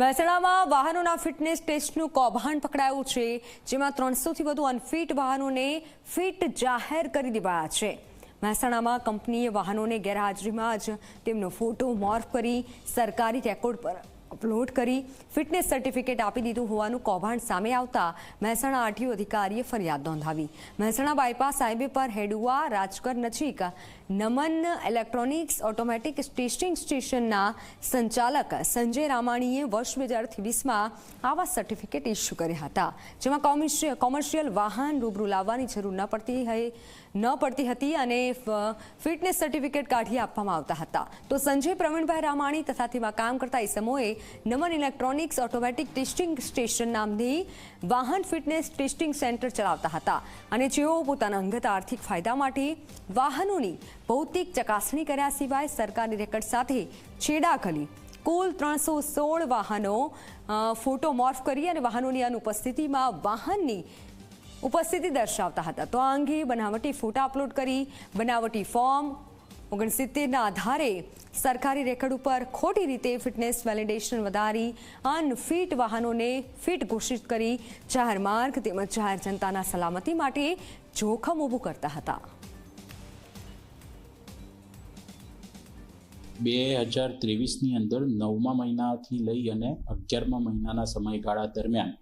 મહેસાણામાં વાહનોના ફિટનેસ ટેસ્ટનું કૌભાંડ પકડાયું છે, જેમાં ત્રણસોથી વધુ અનફિટ વાહનોને ફિટ જાહેર કરી દેવાયા છે. મહેસાણામાં કંપનીએ વાહનોને ગેરહાજરીમાં જ તેમનો ફોટો મોર્ફ કરી સરકારી રેકોર્ડ પર અપલોડ કરી ફિટનેસ સર્ટિફિકેટ આપી દીધું હોવાનું કૌભાંડ સામે આવતા મહેસાણા આરટીઓ અધિકારીએ ફરિયાદ નોંધાવી. મહેસાણા બાયપાસ હાઈવે પર હેડુઆ રાજકર નજીક નમન ઇલેક્ટ્રોનિક્સ ઓટોમેટિક ટેસ્ટિંગ સ્ટેશનના સંચાલક સંજય રામાણીએ વર્ષ બે હજાર ત્રેવીસમાં આવા સર્ટિફિકેટ ઇસ્યુ કર્યા હતા, જેમાં કોમર્શિયલ વાહન રૂબરૂ લાવવાની જરૂર ન પડતી ન પડતી હતી અને ફિટનેસ સર્ટિફિકેટ કાઢી આપવામાં આવતા હતા. તો સંજય, પ્રવીણભાઈ રામાણી તથા તેમાં કામ કરતા ઇસમોએ નમન ઇલેક્ટ્રોનિક્સ ઓટોમેટિક ટેસ્ટિંગ સ્ટેશન નામની વાહન ફિટનેસ ટેસ્ટિંગ સેન્ટર ચલાવતા હતા. અને જેઓ પોતાના અંગત આર્થિક ફાયદા માટે વાહનોની ભૌતિક ચકાસણી કર્યા સિવાય સરકારી રેકર્ડ સાથે છેડા કરી કુલ ત્રણસો સોળ વાહનો ફોટોમોર્ફ ફોટો મોર્ફ કરી અને વાહનોની અનુપસ્થિતિમાં વાહનની ઉપસ્થિતિ દર્શાવતા હતા. તો આ અંગે બનાવટી ફોટા અપલોડ કરી, બનાવટી ફોર્મ ઓગણસિત્તેરના આધારે સરકારી રેકર્ડ ઉપર ખોટી રીતે ફિટનેસ વેલિડેશન વધારી, અનફિટ વાહનોને ફિટ ઘોષિત કરી જાહેર માર્ગ તેમજ જાહેર જનતાના સલામતી માટે જોખમ ઊભું કરતા હતા. બે હજાર ત્રેવીસની અંદર નવમા મહિનાથી લઈ અને અગિયારમા મહિનાના સમયગાળા દરમિયાન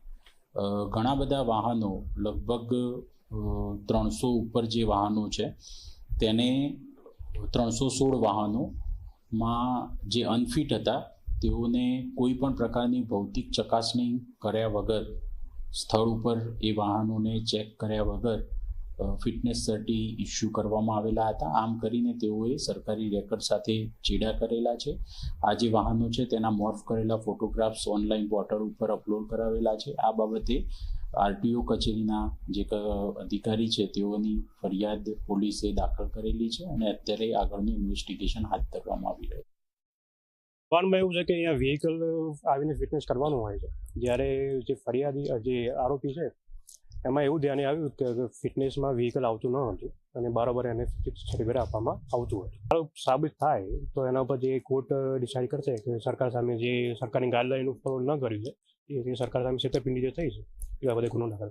ઘણા બધા વાહનો લગભગ ત્રણસો ઉપર જે વાહનો છે, તેને ત્રણસો સોળ વાહનોમાં જે અનફિટ હતા, તેઓને કોઈ પણ પ્રકારની ભૌતિક ચકાસણી કર્યા વગર, સ્થળ ઉપર એ વાહનોને ચેક કર્યા વગર ફિટનેસ સર્ટી ઇસ્યુ કરવામાં આવેલા હતા. આમ કરીને તેઓએ સરકારી રેકર્ડ સાથે ચેડા કરેલા છે. આ જે વાહનો છે, તેના મોર્ફ કરેલા ફોટોગ્રાફ્સ ઓનલાઈન પોર્ટલ ઉપર અપલોડ કરાવેલા છે. આ બાબતે આરટીઓ કચેરીના જે અધિકારી છે, તેઓની ફરિયાદ પોલીસે દાખલ કરેલી છે અને અત્યારે આગળનું ઇન્વેસ્ટિગેશન હાથ ધરવામાં આવી રહ્યું વાનમાં એવું છે કે અહીંયા વ્હીકલ આવીને ફિટનેસ કરવાનું હોય છે. જ્યારે જે ફરિયાદી, જે આરોપી છે એમાં એવું ધ્યાને આવ્યું કે ફિટનેસમાં વ્હીકલ આવતું ન હતું અને બરાબર એને સર્ટિફિકેટ આપવામાં આવતું હતું. સાબિત થાય તો એના ઉપર જે કોર્ટ ડિસાઇડ કરશે કે સરકાર સામે જે સરકારની ગાઈડલાઈન ફોલો ન કર્યું છે, એ સરકાર સામે છેતરપિંડી જે થઈ છે એ બાબતે ગુનો દાખલ